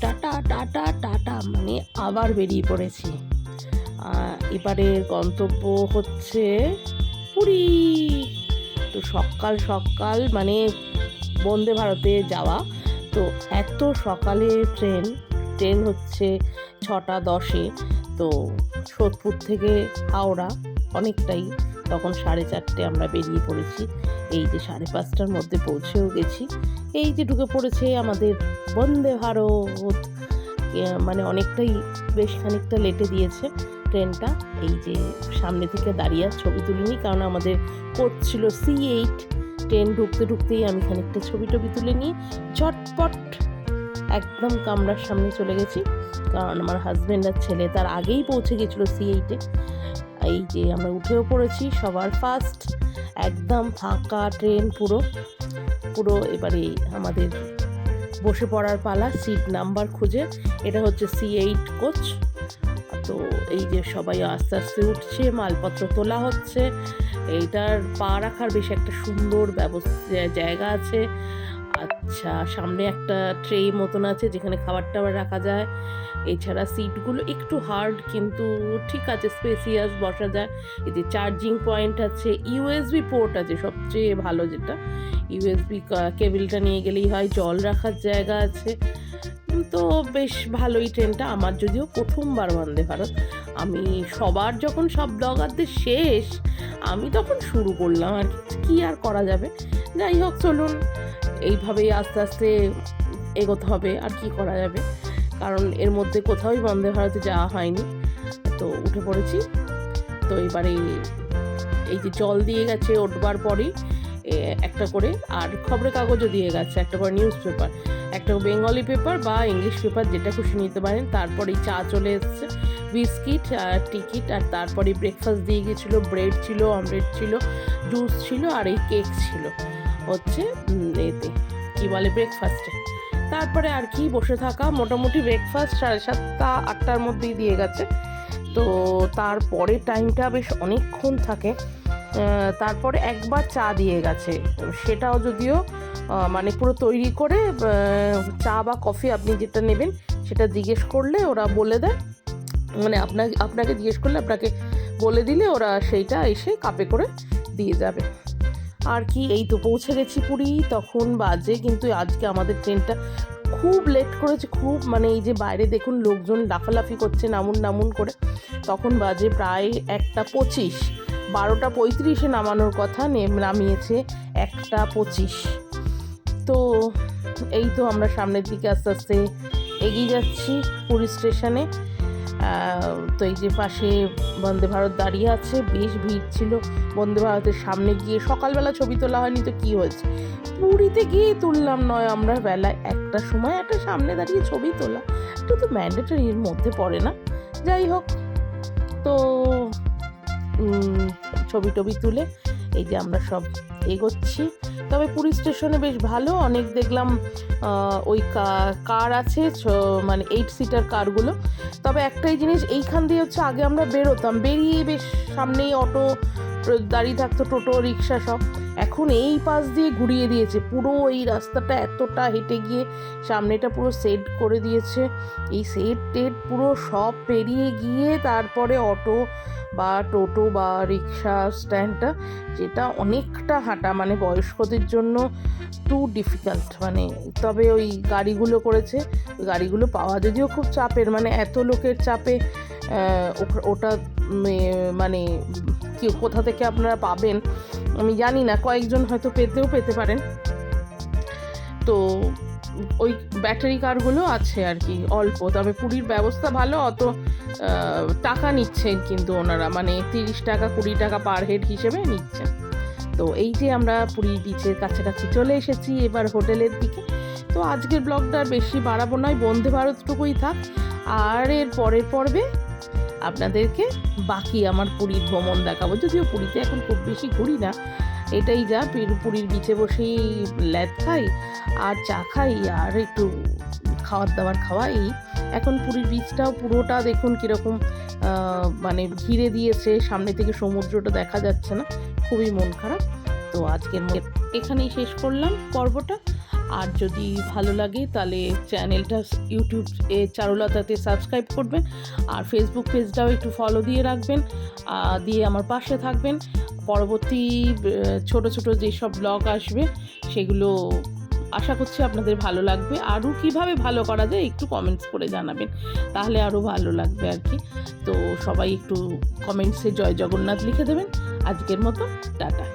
Tata tata tata মানে আবার বেরিয়ে পড়েছি। এবারের গন্তব্য হচ্ছে পুরী। তো সকাল সকাল মানে বন্দে ভারতে যাওয়া। তো এত সকালে ট্রেন ট্রেন হচ্ছে ছটা দশে। তো সোদপুর থেকে হাওড়া অনেকটাই। তখন সাড়ে চারটে আমরা বেরিয়ে পড়েছি। এই যে সাড়ে পাঁচটার মধ্যে পৌঁছেও গেছি। এই যে ঢুকে পড়েছে আমাদের বন্দে ভারত। মানে অনেকটাই বেশ খানিকটা লেটে দিয়েছে ট্রেনটা। এই যে সামনে থেকে দাঁড়িয়ে ছবি তুলিনি, কারণ আমাদের কোচ ছিল সি এইট। ট্রেন ঢুকতে ঢুকতেই আমি খানিকটা ছবি টবি তুলে নিয়ে ঝটপট একদম কামরার সামনে চলে গেছি। কারণ আমার হাজব্যান্ড আর ছেলে তার আগেই পৌঁছে গেছিল সি এইটে। এই যে আমরা উঠেও পড়েছি সবার ফার্স্ট একদম ফাঁকা ট্রেন পুরো। পুরো এবারে আমাদের বসে পড়ার পালা সিট নাম্বার খুঁজে। এটা হচ্ছে সি এইট কোচ তো এই যে সবাই আস্তে আস্তে উঠছে, মালপত্র তোলা হচ্ছে। এইটার পা রাখার বেশ একটা সুন্দর ব্যবস্থা, জায়গা আছে। আচ্ছা সামনে একটা ট্রে মতন আছে যেখানে খাবার টাবার রাখা যায়। এছাড়া সিটগুলো একটু হার্ড কিন্তু ঠিক আছে, স্পেসিয়াস বসা যায়। এই যে চার্জিং পয়েন্ট আছে, ইউএসবি পোর্ট আছে সবচেয়ে ভালো যেটা। ইউএসবি কেবিলটা নিয়ে গেলেই হয়, জল রাখার জায়গা আছে। তো বেশ ভালোই ট্রেনটা। আমার যদিও প্রথমবার বন্দে ভারত। আমি সবার যখন সব ব্লগারদের শেষ, আমি তখন শুরু করলাম আর কি। কি আর করা যাবে? যাই হোক, চলুন। এইভাবেই আস্তে আস্তে এগোতে হবে আর কি করা যাবে। কারণ এর মধ্যে কোথাওই বন্দে ভারতে যাওয়া হয়নি। তো উঠে পড়েছি। তো এবারে এই যে জল দিয়ে গেছে উঠবার পরেই একটা করে আর খবরের কাগজও দিয়ে গেছে, একটা করে নিউজ পেপার একটা বেঙ্গলি পেপার বা ইংলিশ পেপার যেটা খুশি নিতে পারেন। তারপরে চা চলে এসছে, বিস্কিট আর টিকিট আর তারপরে ব্রেকফাস্ট দিয়ে গেছিল ব্রেড ছিল অমলেট ছিল জুস ছিল আর এই কেক ছিল। হচ্ছে এতে, কি বলে ব্রেকফাস্টে তারপরে আর কি, বসে থাকা, মোটামুটি ব্রেকফাস্ট সাড়ে সাতটা, আটটার মধ্যেই দিয়ে গেছে। তো তারপরে টাইমটা বেশ অনেকক্ষণ থাকে। তারপরে একবার চা দিয়ে গেছে। সেটাও যদিও মানে পুরো তৈরি করে চা বা কফি আপনি যেটা নেবেন, সেটা জিজ্ঞেস করলে ওরা বলে দেয়। মানে আপনাকে আপনাকে জিজ্ঞেস করলে আপনাকে বলে দিলে ওরা সেইটা এসে কাপে করে দিয়ে যাবে। আর কি, এই তো পৌঁছে গেছি পুরী, তখন বাজে কিন্তু আজকে আমাদের ট্রেনটা খুব লেট করেছে, খুব মানে এই যে বাইরে দেখুন লোকজন লাফালাফি করছে নামুন নামুন করে, তখন বাজে প্রায় একটা পঁচিশ, বারোটা পঁয়ত্রিশে নামানোর কথা নেম- নামিয়েছে একটা পঁচিশ। তো এই তো আমরা সামনের দিকে আস্তে আস্তে এগিয়ে যাচ্ছি পুরী স্টেশনে। তো এই যে পাশে বন্দে ভারত দাঁড়িয়ে আছে, বেশ ভিড় ছিল। বন্দে ভারতের সামনে গিয়ে সকালবেলা ছবি তোলা হয়নি তো কি হয়েছে? পুরীতে গিয়ে তুললাম নয়, আমরা বেলায় একটা সময় একটা সামনে দাঁড়িয়ে ছবি তোলা। এটা তো ম্যান্ডেটরি এর মধ্যে পড়ে না? যাই হোক, তো ছবি টবি তুলে এই যে আমরা সব এগোচ্ছি। তবে পুরী স্টেশনে বেশ ভালো। অনেক দেখলাম ওই কার আছে মানে এইট সিটার কারগুলো। তবে একটাই জিনিস, এইখান দিয়ে হচ্ছে আগে আমরা বেরোতাম। বেরিয়ে বেশ সামনেই অটো, দাঁড়িয়ে থাকতো টোটো, রিক্সা সব। এখন এই পাশ দিয়ে ঘুরিয়ে দিয়েছে। পুরো এই রাস্তাটা এতটা হেঁটে গিয়ে সামনেটা পুরো সেট করে দিয়েছে। এই সেট টেট পুরো সব পেরিয়ে গিয়ে তারপরে অটো বা টোটো বা রিক্সা স্ট্যান্ডটা যেটা অনেকটা হাঁটা মানে বয়স্কদের জন্য টু ডিফিকাল্ট মানে তবে ওই গাড়িগুলো করেছে। গাড়িগুলো পাওয়া যদিও খুব চাপের মানে এত লোকের চাপে ওটা মানে কি, কোথা থেকে আপনারা পাবেন, আমি জানি না, কয়েকজন হয়তো পেতেও পেতে পারেন। তো, ওই ব্যাটারি কারগুলো আছে আর কি, অল্প, তবে পুরীর ব্যবস্থা ভালো, অত টাকা নিচ্ছেন কিন্তু ওনারা মানে তিরিশ টাকা, কুড়ি টাকা পার হেড হিসেবে নিচ্ছেন। তো এই যে আমরা পুরী বিচের কাছাকাছি চলে এসেছি, এবার হোটেলের দিকে। তো আজকের ব্লগটা বেশি বাড়াবো নয় বন্ধে ভারতটুকুই থাক। আর এর পরের পর্বে আপনাদেরকে বাকি আমার পুরীর ভ্রমণ দেখাবো। যদিও পুরীতে এখন খুব বেশি ঘুরি না, এটাই যা পীর- পুরীর বিচে বসেই ল্যাদ খাই, আর চা খাই, আর একটু খাওয়ার দাবার খাওয়াই। এখন পুরীর বিচটাও পুরোটা দেখুন কীরকম মানে ঘিরে দিয়েছে, সামনে থেকে সমুদ্রটা দেখা যাচ্ছে না, খুবই মন খারাপ। তো আজকের এখানেই শেষ করলাম। পর্বটা আর যদি ভালো লাগে, তাহলে চ্যানেলটা ইউটিউব এ চারুলতাতে সাবস্ক্রাইব করবেন আর ফেসবুক পেজটাও একটু ফলো দিয়ে রাখবেন দিয়ে আমার পাশে থাকবেন। পরবর্তী ছোট ছোট যেসব ব্লগ আসবে, সেগুলো আশা করছি আপনাদের ভালো লাগবে। আরও কীভাবে ভালো করা যায় একটু কমেন্টস করে জানাবেন, তাহলে আরও ভালো লাগবে আর কি। তো সবাই একটু কমেন্টসে জয় জগন্নাথ লিখে দেবেন। আজকের মতো, টাটা।